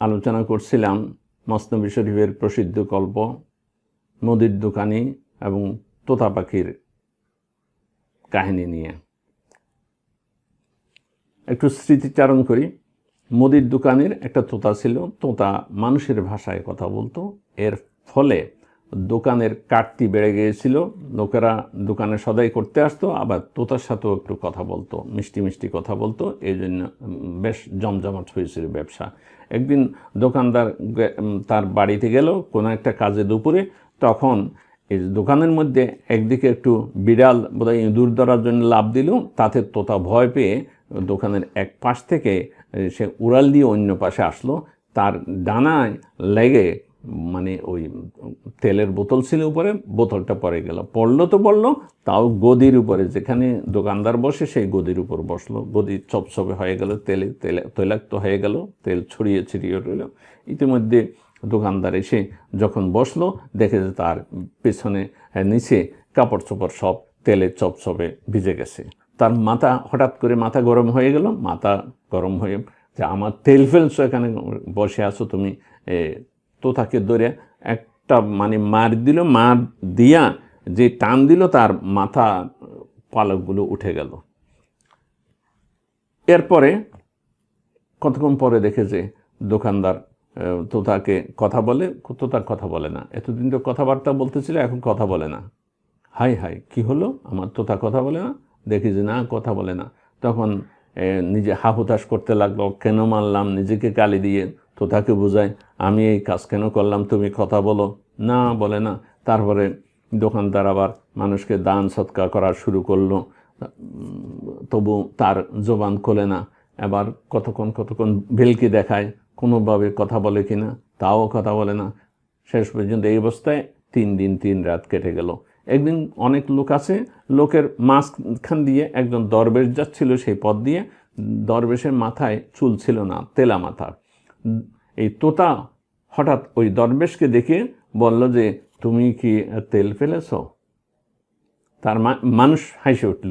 আলোচনা করছিলাম মসনবী শরীফের প্রসিদ্ধ গল্প নদীর দোকানি এবং তোতা পাখির কাহিনী নিয়ে। একটু স্মৃতিচারণ করি। মুদির দোকানের একটা তোতা ছিল, তোতা মানুষের ভাষায় কথা বলতো। এর ফলে দোকানের কাটতি বেড়ে গিয়েছিল, লোকেরা দোকানে সদাই করতে আসতো, আবার তোতার সাথেও একটু কথা বলতো, মিষ্টি মিষ্টি কথা বলতো এই জন্য বেশ জমজমাট হয়েছিল ব্যবসা। একদিন দোকানদার তার বাড়িতে গেল, কোনো একটা কাজে দুপুরে, তখন এই দোকানের মধ্যে একদিকে একটু বিড়াল বোধহয় ইঁদুর ধরার জন্য লাভ দিল, তাতে তোতা ভয় পেয়ে দোকানের এক পাশ থেকে সে উড়াল দিয়ে অন্য পাশে আসলো। তার ডানায় লেগে মানে ওই তেলের বোতল ছিল উপরে বোতলটা পড়ে গেল। পড়ল তো পড়ল তাও গদির উপরে যেখানে দোকানদার বসে সেই গদির উপর বসল। গদি চপচপে হয়ে গেল তেলে তেলে তৈলাক্ত হয়ে গেল তেল ছড়িয়ে ছিটিয়ে রইল ইতিমধ্যে দোকানদার এসে যখন বসল দেখে যে তার পেছনে হ্যাঁ, নিচে কাপড় চোপড় সব তেলে চপচপে ভিজে গেছে। তার মাথা হঠাৎ করে মাথা গরম হয়ে গেল মাথা গরম হয়ে যে আমার তেল ফেলছো এখানে বসে আছো তুমি এ, তো তাকে ধরে একটা মানে মার দিল মার দিয়া যে টান দিল তার মাথা পালকগুলো উঠে গেল। এরপরে কতক্ষণ পরে দেখে যে দোকানদার তোতাকে কথা বলে তোতার কথা বলে না। এতদিন তো কথাবার্তা বলতেছিল এখন কথা বলে না। হাই হাই কি হলো? আমার তোতা কথা বলে না। দেখি যে না কথা বলে না। তখন নিজে হাহুতাশ করতে লাগল কেন মারলাম? নিজেকে গালি দিয়ে তোতাকে বোঝায়, আমি এই কাজ কেন করলাম? তুমি কথা বলো। না, বলে, না। তারপরে দোকানদার আবার মানুষকে দান সৎকার করা শুরু করল। তবু তার জবান খোলে না। এবার কতক্ষণ কতক্ষণ ভেলকি দেখায়, কোনোভাবে কথা বলে কি না তাও কথা বলে না। শেষ পর্যন্ত এই অবস্থায় তিন দিন, তিন রাত কেটে গেল। একদিন অনেক লোক আছে, লোকের মাঝখান দিয়ে একজন দরবেশ যাচ্ছিল সেই পথ দিয়ে। দরবেশের মাথায় চুল ছিল না, তেলা মাথা এই তোতা হঠাৎ ওই দরবেশকে দেখে বলল যে, তুমি কি তেল ফেলেছ? তার মানুষ হাসে উঠল।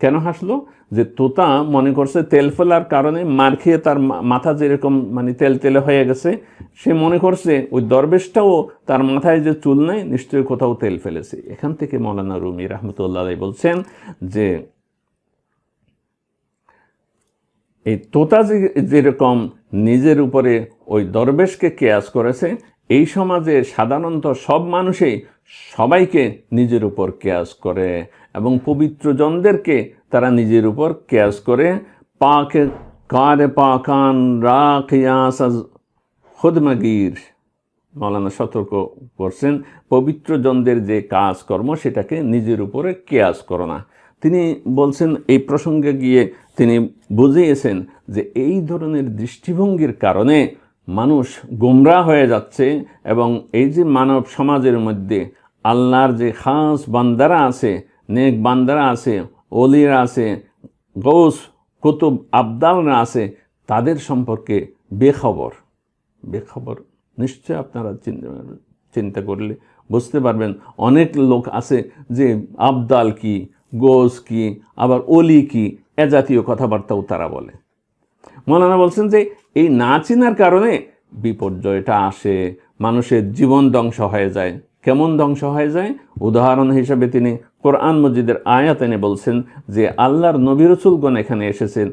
কেন হাসলো? যে তোতা মনে করছে তেল ফেলার কারণে মার খেয়ে তার মাথা যেরকম মানে তেল তেলে হয়ে গেছে, সে মনে করছে ওই দরবেশটাও তার মাথায় যে চুল নেই, নিশ্চয়ই কোথাও তেল ফেলেছে। এখান থেকে মৌলানা রুমি রহমতুল্লাহ বলছেন যে, এই তোতা যে, যেরকম নিজের উপরে ওই দরবেশকে কেয়াস করেছে, এই সমাজে সাধারণত সব মানুষই সবাইকে নিজের উপর কেয়াস করে এবং পবিত্র জনদেরকে তারা নিজের উপর কেয়াস করে। পাকে কারে পাকান রা কিয়াস খুদমাগির মৌলানা সতর্ক করছেন, পবিত্র জনদের যে কাজকর্ম সেটাকে নিজের উপরে কেয়াস করো না। তিনি বলছেন, এই প্রসঙ্গে গিয়ে তিনি বুঝিয়েছেন যে এই ধরনের দৃষ্টিভঙ্গির কারণে মানুষ গোমরা হয়ে যাচ্ছে এবং এই যে মানব সমাজের মধ্যে আল্লাহর যে খাস বান্দারা আছে, নেক বান্দারা আছে অলিরা আছে গৌস কুতুব আবদালরা আছে, তাদের সম্পর্কে বেখবর বেখবর নিশ্চয় আপনারা চিন্তা চিন্তা করলে বুঝতে পারবেন। অনেক লোক আছে যে আবদাল কি গোস কি, আবার অলি কি, এ জাতীয় কথাবার্তাও তারা বলে। মৌলানা বলছেন যে, এই না চেনার কারণে বিপর্যয়টা আসে, মানুষের জীবন ধ্বংস হয়ে যায়। কেমন ধ্বংস হয়ে যায়? উদাহরণ হিসেবে তিনি কোরআন মসজিদের আয়াত এনে বলছেন যে, আল্লাহর নবী রসুলগণ এখানে এসেছেন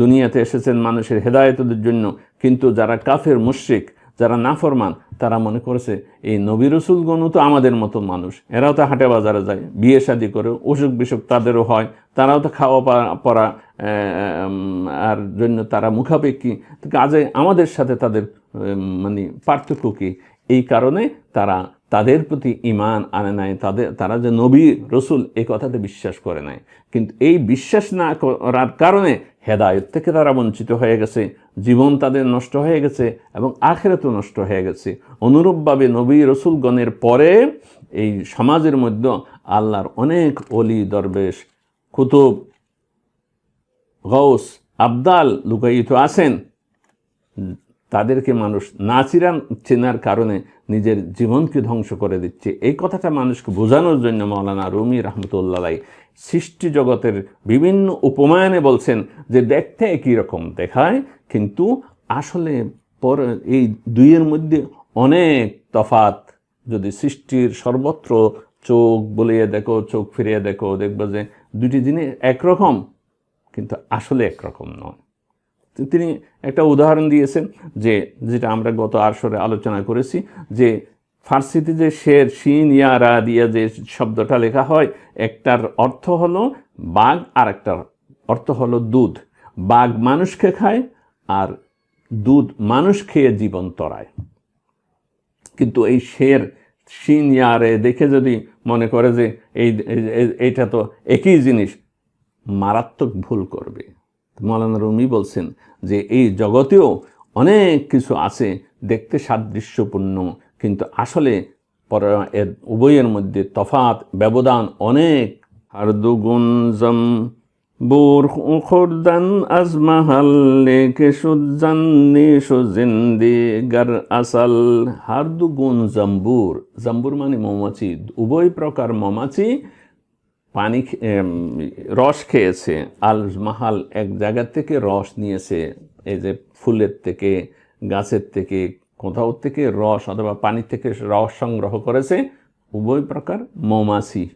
দুনিয়াতে এসেছেন মানুষের হেদায়তের জন্য, কিন্তু যারা কাফের, মুশ্রিক যারা না ফরমান তারা মনে করেছে, এই নবী রসুলগণও তো আমাদের মতো মানুষ। এরাও তো হাটে বাজারে যায়, বিয়ে শাদি করে, অসুখ বিসুখ তাদেরও হয়, তারাও তো খাওয়া পা- পরা আর জন্য তারা মুখাপেক্ষী। কাজে আমাদের সাথে তাদের মানে পার্থক্য কী? এই কারণে তারা তাদের প্রতি ইমান আনে নাই তাদের তারা যে নবী রসুল এই কথাতে বিশ্বাস করে নাই। কিন্তু এই বিশ্বাস না করার কারণে হেদায়ত থেকে তারা বঞ্চিত হয়ে গেছে, জীবন তাদের নষ্ট হয়ে গেছে এবং আখেরাতও নষ্ট হয়ে গেছে। অনুরূপভাবে নবী রসুলগণের পরে এই সমাজের মধ্যে আল্লাহর অনেক অলি দরবেশ, কুতুব গৌস আবদাল লুকায়িত আছেন। তাদেরকে মানুষ না চিরান চেনার কারণে নিজের জীবনকে ধ্বংস করে দিচ্ছে। এই কথাটা মানুষকে বোঝানোর জন্য মৌলানা রুমি রহমতুল্লাহ সৃষ্টি জগতের বিভিন্ন উপমায়নে বলছেন যে দেখতে একই রকম দেখায়, কিন্তু আসলে পর এই দুইয়ের মধ্যে অনেক তফাত যদি সৃষ্টির সর্বত্র চোখ বলিয়ে দেখো, চোখ ফিরিয়ে দেখো, দেখবে যে দুটি জিনিস একরকম, কিন্তু আসলে একরকম নয়। তিনি একটা উদাহরণ দিয়েছেন যে, যেটা আমরা গত আসরে আলোচনা করেছি যে ফার্সিতে যে শের শিন ইয়ারা দিয়ে যে শব্দটা লেখা হয়, একটার অর্থ হলো বাঘ আর একটার অর্থ হলো দুধ। বাঘ মানুষকে খায়, আর দুধ মানুষ খেয়ে জীবন তরায়। কিন্তু এই শের শিন ইয়ারে দেখে যদি মনে করে যে এই- এইটা তো একই জিনিস, মারাত্মক ভুল করবে। মৌলানা রুমি বলছেন যে এই জগতেও অনেক কিছু আছে দেখতে সাদৃশ্যপূর্ণ কিন্তু আসলে পর এর উভয়ের মধ্যে তফাত ব্যবধান অনেক। আর দুগুণ জম বুর খুরদান আজমাহাল লেখে সুজান্নি সুজিন্দি গার আসাল। হারদু গুণ জাম্বুর জাম্বুর মানে মৌমাছি, উভয় প্রকার মৌমাছি পানি রস খেয়েছে। আল মাহাল এক জায়গা থেকে রস নিয়েছে, এই যে ফুলের থেকে, গাছের থেকে কোথাও থেকে রস অথবা পানি থেকে রস সংগ্রহ করেছে, উভয় প্রকার মৌমাছি।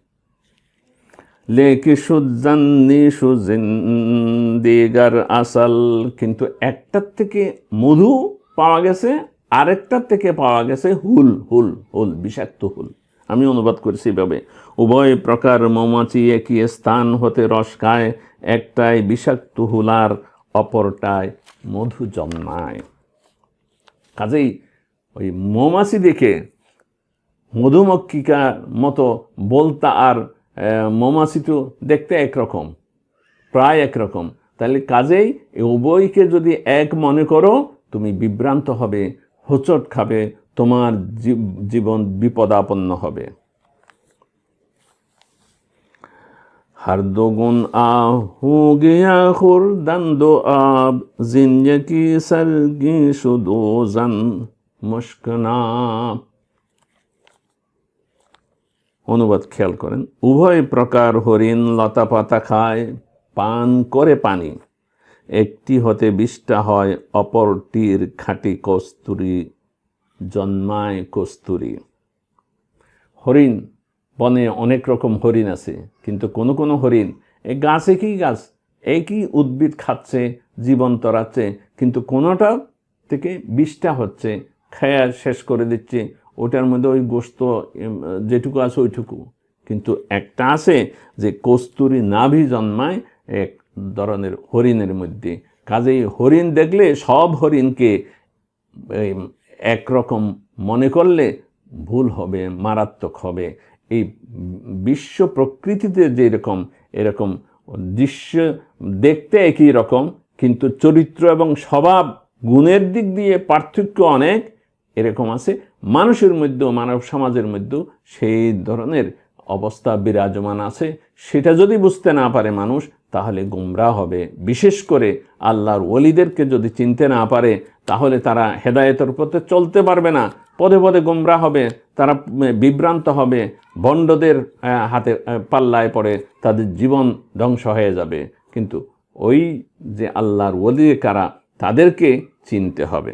লেকি সুজান্নি সুজিন্দিগার আসাল। কিন্তু একটার থেকে মধু পাওয়া গেছে, আরেকটার থেকে পাওয়া গেছে হুল হুল হুল, বিষাক্ত হুল। আমি অনুবাদ করেছি এভাবে। উভয় প্রকার মৌমাছি একই স্থান হতে রস খায়, একটাই বিষাক্ত হুলার অপরটায় মধু জন্মায়। কাজেই ওই মৌমাছি দেখে মধুমক্ষিকার মতো বলতা আর মৌমাছি তো দেখতে একরকম, প্রায় একরকম। তাহলে কাজেই উভয়কে যদি এক মনে করো, তুমি বিভ্রান্ত হবে, হোচট খাবে, তোমার জীব- জীবন বিপদাপন্ন হবে। Hardogun ahu gya khurdan do ab zindagi salgi shudozan mushkana অনুবাদ খেয়াল করেন, উভয় প্রকার হরিণ লতাপাতা খায়, পান করে পানি। একটি হতে বিষ্টা হয়, অপরটির খাঁটি কস্তুরী, জন্মায় কস্তুরী। হরিণ বনে অনেক রকম হরিণ আছে, কিন্তু কোনো কোনো হরিণ, এই গাছ একই গাছ, একই উদ্ভিদ খাচ্ছে, জীবন তরাচ্ছে, কিন্তু কোনোটা থেকে বিষটা হচ্ছে, খায়া শেষ করে দিচ্ছে, ওটার মধ্যে ওই গোস্ত যেটুকু আছে ওইটুকু। কিন্তু একটা আছে যে কস্তুরি নাভি জন্মায় এক ধরনের হরিণের মধ্যে। কাজেই হরিণ দেখলে সব হরিণকে একরকম মনে করলে ভুল হবে, মারাত্মক হবে। এই বিশ্ব প্রকৃতিতে যেরকম, এরকম দৃশ্য দেখতে একই রকম, কিন্তু চরিত্র এবং স্বভাব গুণের দিক দিয়ে পার্থক্য অনেক, এরকম আছে। মানুষের মধ্যেও, মানব সমাজের মধ্যেও সেই ধরনের অবস্থা বিরাজমান আছে। সেটা যদি বুঝতে না পারে মানুষ, তাহলে গুমরা হবে। বিশেষ করে আল্লাহর ওলিদেরকে যদি চিনতে না পারে, তাহলে তারা হেদায়েতের পথে চলতে পারবে না। পদে পদে গুমরা হবে, তারা বিভ্রান্ত হবে বন্ডদের হাতে পাল্লায় পড়ে, তাদের জীবন ধ্বংস হয়ে যাবে। কিন্তু ওই যে আল্লাহর ওলি কারা, তাদেরকে চিনতে হবে।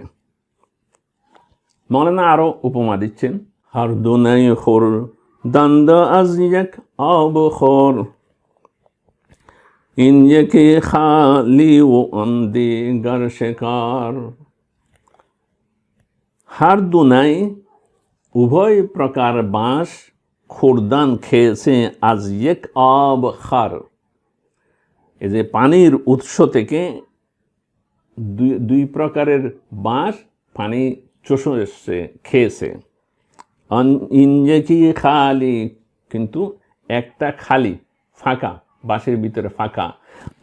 মৌলানা আরও উপমা দিচ্ছেন, হার দুনাই খোর, দান্দ আজ ইন খালি ও অন্দি গার শেখার হার দুনাই উভয় প্রকার বাঁশ, খুরদান খেয়েছে আজ এক আব খার। এই যে পানির উৎস থেকে দুই প্রকারের বাঁশ পানি চষে এসছে, খেয়েছে। ইঞ্জেকি খালি, কিন্তু একটা খালি, ফাঁকা, বাঁশের ভিতরে ফাঁকা।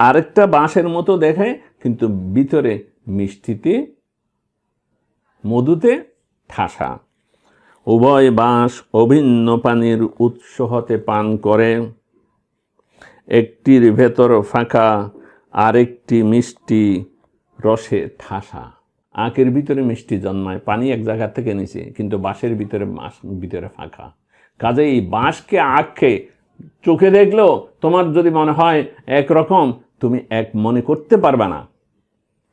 আরেকটা বাঁশের মতো দেখায়, কিন্তু ভিতরে মিষ্টিতে মধুতে ঠাসা। উভয় বাঁশ অভিন্ন পানির উৎস হতে পান করে। একটির ভেতর ফাঁকা, আরেকটি মিষ্টি রসে ঠাসা। আঁকের ভিতরে মিষ্টি জন্মায়, পানি এক জায়গা থেকে নিচে, কিন্তু বাঁশের ভিতরে বাঁশ ভিতরে ফাঁকা। কাজে এই বাঁশকে আঁককে চোখে দেখলেও তোমার যদি মনে হয় একরকম, তুমি এক মনে করতে পারবে না।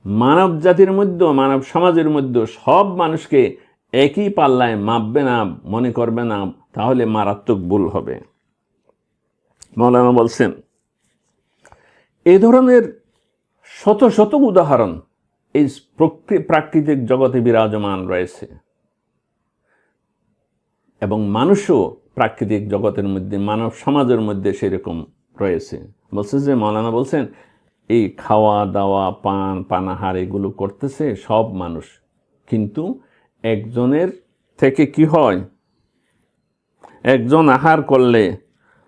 মানব জাতির মধ্যে মানব সমাজের মধ্যে সব মানুষকে একই পাল্লায় মাপবে না, মনে করবে না, তাহলে মারাত্মক ভুল হবে। মৌলানা বলছেন, এ ধরনের শত শত উদাহরণ এই প্রকৃ- প্রাকৃতিক জগতে বিরাজমান রয়েছে। এবং মানুষও প্রাকৃতিক জগতের মধ্যে, মানব সমাজের মধ্যে সেরকম রয়েছে। বলছে যে, মৌলানা বলছেন এই খাওয়া দাওয়া, পান, পানাহার এগুলো করতেছে সব মানুষ। কিন্তু একজনের থেকে কি হয়? একজন আহার করলে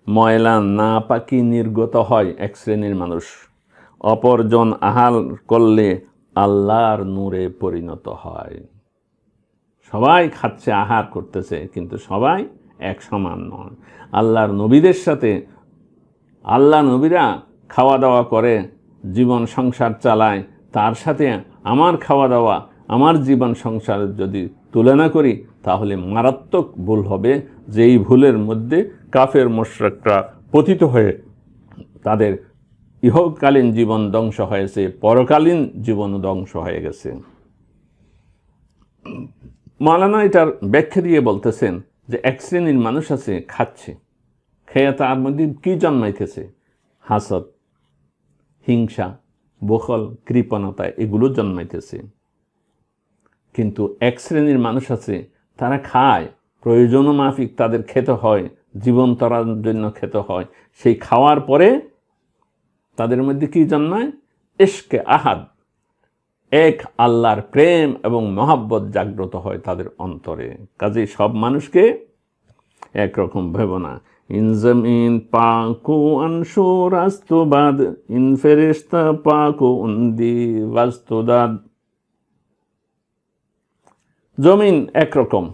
ময়লা না পাকি নির্গত হয় এক শ্রেণির মানুষ। অপরজন আহার করলে আল্লাহর নূরে পরিণত হয়। সবাই খাচ্ছে, আহার করতেছে, কিন্তু সবাই এক সমান নয়। আল্লাহর নবীদের সাথে আল্লাহ নবীরা খাওয়া দাওয়া করে জীবন সংসার চালায়, তার সাথে আমার খাওয়া দাওয়া আমার জীবন সংসারের যদি তুলনা করি, তাহলে মারাত্মক ভুল হবে। যে এই ভুলের মধ্যে কাফের মোশরকরা পতিত হয়ে তাদের ইহকালীন জীবন ধ্বংস হয়েছে, পরকালীন জীবন ধ্বংস হয়ে গেছে। মালানা এটার ব্যাখ্যা দিয়ে বলতেছেন যে এক শ্রেণির মানুষ আছে, খাচ্ছে। খেয়ে তার মধ্যে কি জন্মাইতেছে? হাসদ। হিংসা বখল কৃপণতা এগুলো জন্মাইতেছে। কিন্তু এক শ্রেণির মানুষ আছে, তারা খায় প্রয়োজন মাফিক, তাদের খেতে হয় জীবন তরার জন্য খেতে হয়। সেই খাওয়ার পরে তাদের মধ্যে কি জন্মায়? এশকে আহাদ। এক আল্লাহর প্রেম এবং মহাব্বত জাগ্রত হয় তাদের অন্তরে। কাজে সব মানুষকে একরকম ভেব না জমিন পাকু আনশো রাস্তবাদ ইন ফেরেস্তা পাকু উন্দি বাস্তদাদ জমিন একরকম,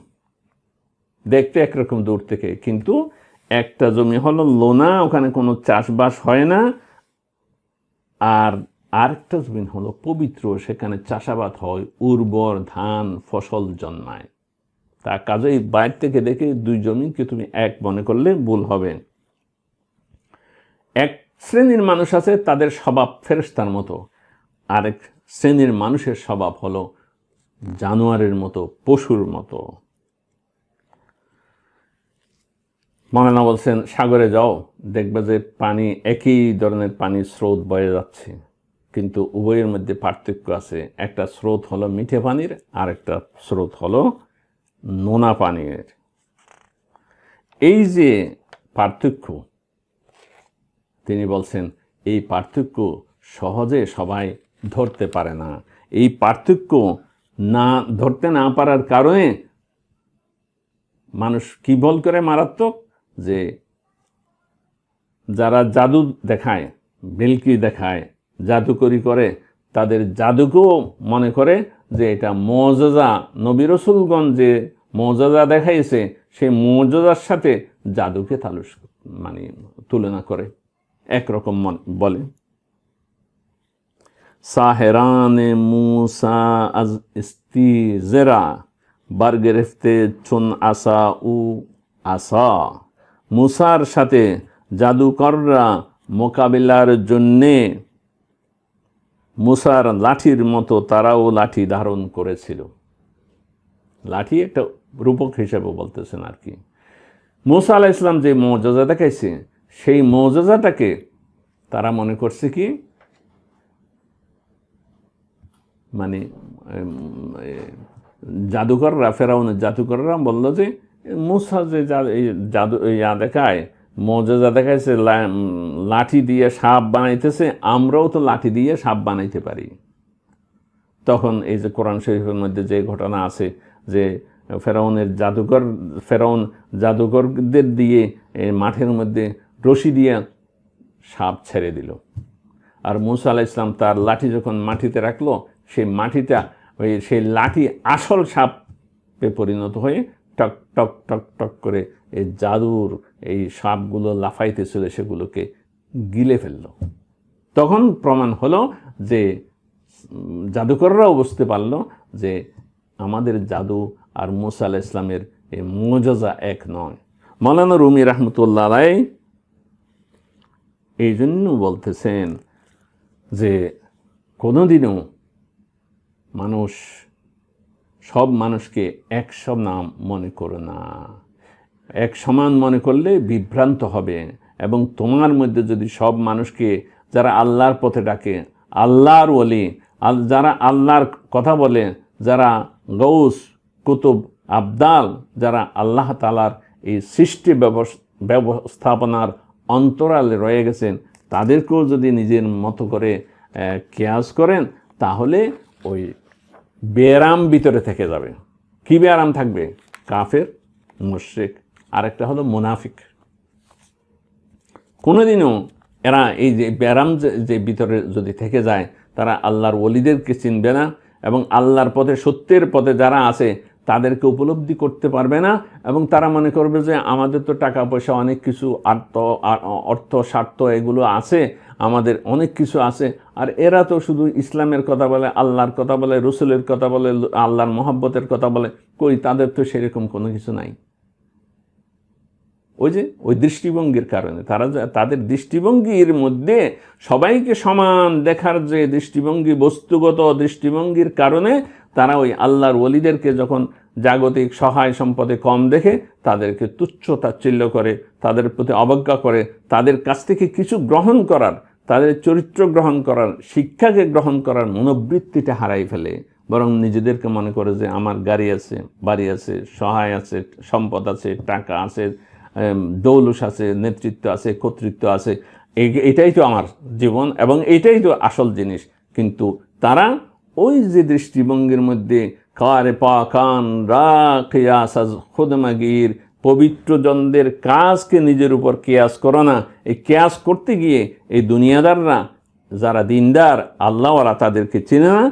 দেখতে একরকম দূর থেকে, কিন্তু একটা জমি হলো লোনা, ওখানে কোনো চাষবাস হয় না। আর আরেকটা জমিন হলো পবিত্র, সেখানে চাষাবাদ হয় উর্বর ধান ফসল জন্মায়। তা কাজেই বাইরে থেকে দেখে দুই জমিনকে তুমি এক মনে করলে ভুল হবে। এক শ্রেণির মানুষ আছে, তাদের স্বভাব ফেরেস্তার মতো। আরেক শ্রেণির মানুষের স্বভাব হলো জানোয়ারের মতো, পশুর মতো। মৌলানা বলছেন, সাগরে যাও, দেখবে যে পানি, একই ধরনের পানির স্রোত বয়ে যাচ্ছে। কিন্তু উভয়ের মধ্যে পার্থক্য আছে। একটা স্রোত হলো মিঠে পানির আর একটা স্রোত হলো নোনা পানির। এই যে পার্থক্য, তিনি বলছেন, এই পার্থক্য সহজে সবাই ধরতে পারে না। এই পার্থক্য না, ধরতে না পারার কারণে মানুষ কি বল করে মারাত্মক? যে যারা জাদু দেখায় বিলকি দেখায়, জাদুকরি করে তাদের জাদুকেও মনে করে যে এটা মৌজাজা। নবী রসুলগঞ্জ যে মৌজাজা দেখাইছে, সেই মৌজাজার সাথে জাদুকে তালুস মানে তুলনা করে, একরকম বলে। সাহেরানে মুসা আজ ইস্তি জেরা বার গেরেফতে চুন আসা উ আসা। মুসার সাথে জাদুকররা মোকাবিলার জন্যে মুসার লাঠির মতো তারাও লাঠি ধারণ করেছিল। লাঠি একটা রূপক হিসেবে বলতেছেন আর কি। মুসা আলাহ ইসলাম যে মৌজাজা দেখাইছে, সেই মৌজাজাটাকে তারা মনে করছে কি? মানে জাদুকররা, ফেরাউনের জাদুকররা বলল যে, মুসা যে জাদু ইয়া দেখায় মৌজাজা দেখাইছে, লা- লাঠি দিয়ে সাপ বানাইতেছে, আমরাও তো লাঠি দিয়ে সাপ বানাইতে পারি। তখন এই যে কোরআন শরীফের মধ্যে যে ঘটনা আছে যে ফেরাউনের জাদুকর ফেরাউন জাদুকরদের দিয়ে মাঠের মধ্যে রশি দিয়ে সাপ ছেড়ে দিল। আর মুসা আলাহ ইসলাম তার লাঠি যখন মাটিতে রাখল, সেই মাটিটা, ওই সেই লাঠি আসল সাপে পরিণত হয়ে টক টক টক টক করে এই জাদুর এই সাপগুলো লাফাইতেছিল, সেগুলোকে গিলে ফেলল। তখন প্রমাণ হলো যে জাদুকররাও বুঝতে পারল যে আমাদের জাদু আর মুসা ইসলামের এই মোজা এক নয়। মৌলানা রুমি রহমতুল্লাহ রায় এই জন্য বলতেছেন যে, কোনোদিনও মানুষ, সব মানুষকে এক নাম মনে করো না। এক সমান মনে করলে বিভ্রান্ত হবে এবং তোমার মধ্যে যদি সব মানুষকে যারা আল্লাহর পথে ডাকে, আল্লাহর ওলি যারা আল্লাহর কথা বলে, যারা গৌস, কুতুব, আবদাল, যারা আল্লাহ তালার এই সৃষ্টি ব্যবস- ব্যবস্থাপনার অন্তরালে রয়ে গেছেন, তাদেরকেও যদি নিজের মতো করে কেয়াস করেন, তাহলে ওই বেরাম ভিতরে থেকে যাবে। কি বেরাম থাকবে? কাফের, মুশ্রিক আরেকটা হলো মুনাফিক। কোনোদিনও এরা এই যে ব্যারাম যে যে ভিতরে যদি থেকে যায়, তারা আল্লাহর ওলিদেরকে চিনবে না এবং আল্লাহর পথে, সত্যের পথে যারা আছে, তাদেরকে উপলব্ধি করতে পারবে না এবং তারা মনে করবে যে আমাদের তো টাকা পয়সা অনেক কিছু, আর্থ অর্থ, স্বার্থ এগুলো আছে, আমাদের অনেক কিছু আছে। আর এরা তো শুধু ইসলামের কথা বলে, আল্লাহর কথা বলে, রসুলের কথা বলে, আল্লাহর মহাব্বতের কথা বলে, কই তাদের তো সেরকম কোনো কিছু নাই। ওই যে, ওই দৃষ্টিভঙ্গির কারণে। তারা তাদের দৃষ্টিভঙ্গির মধ্যে সবাইকে সমান দেখার যে দৃষ্টিভঙ্গি, বস্তুগত দৃষ্টিভঙ্গির কারণে তারা ওই আল্লাহর ওলিদেরকে যখন জাগতিক সহায় সম্পদে কম দেখে, তাদেরকে তুচ্ছ তাচ্ছিল্য করে, তাদের প্রতি অবজ্ঞা করে, তাদের কাছ থেকে কিছু গ্রহণ করার, তাদের চরিত্র গ্রহণ করার, শিক্ষাকে গ্রহণ করার মনোবৃত্তিটা হারাই ফেলে। বরং নিজেদেরকে মনে করে যে, আমার গাড়ি আছে, বাড়ি আছে, সহায় আছে, সম্পদ আছে, টাকা আছে দৌলুস আছে, নেতৃত্ব আছে, কর্তৃত্ব আছে এটাই তো আমার জীবন এবং এটাই তো আসল জিনিস। কিন্তু তারা ওই যে দৃষ্টিভঙ্গির মধ্যে, কারে পা কান খুদমাগির পবিত্র জনদের কাজকে নিজের উপর কেয়াস করো না। এই কেয়াস করতে গিয়ে এই দুনিয়াদাররা, যারা দিনদার আল্লাহরা তাদেরকে চেনে না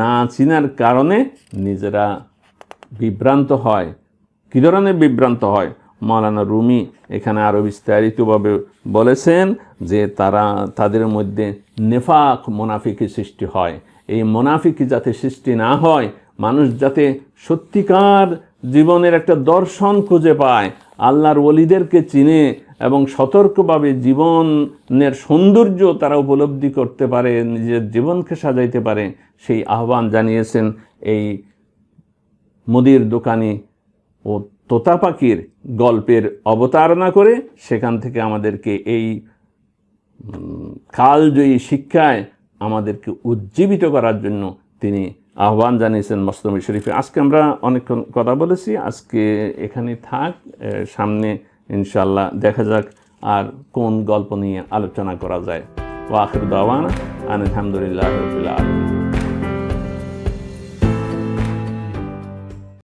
না চিনার কারণে নিজেরা বিভ্রান্ত হয়। কী ধরনের বিভ্রান্ত হয়? মৌলানা রুমি এখানে আরও বিস্তারিতভাবে বলেছেন যে তারা, তাদের মধ্যে নেফাক, মোনাফিকি সৃষ্টি হয়। এই মোনাফিকি যাতে সৃষ্টি না হয়, মানুষ যাতে সত্যিকার জীবনের একটা দর্শন খুঁজে পায়, আল্লাহর ওলিদেরকে চিনে এবং সতর্কভাবে জীবনের সৌন্দর্য তারা উপলব্ধি করতে পারে, নিজের জীবনকে সাজাইতে পারে, সেই আহ্বান জানিয়েছেন এই মুদির দোকানি ও তোতা পাখির গল্পের অবতারণা করে সেখান থেকে আমাদেরকে এই কালজয়ী শিক্ষায় আমাদেরকে উজ্জীবিত করার জন্য তিনি আহ্বান জানিয়েছেন মস্তমি শরীফে। আজকে আমরা অনেকক্ষণ কথা বলেছি। আজকে এখানে থাক। সামনে ইনশাল্লাহ দেখা যাক আর কোন গল্প নিয়ে আলোচনা করা যায়। ওয়াখির দাওয়ানা আলহামদুলিল্লাহ রবিল আলমিন।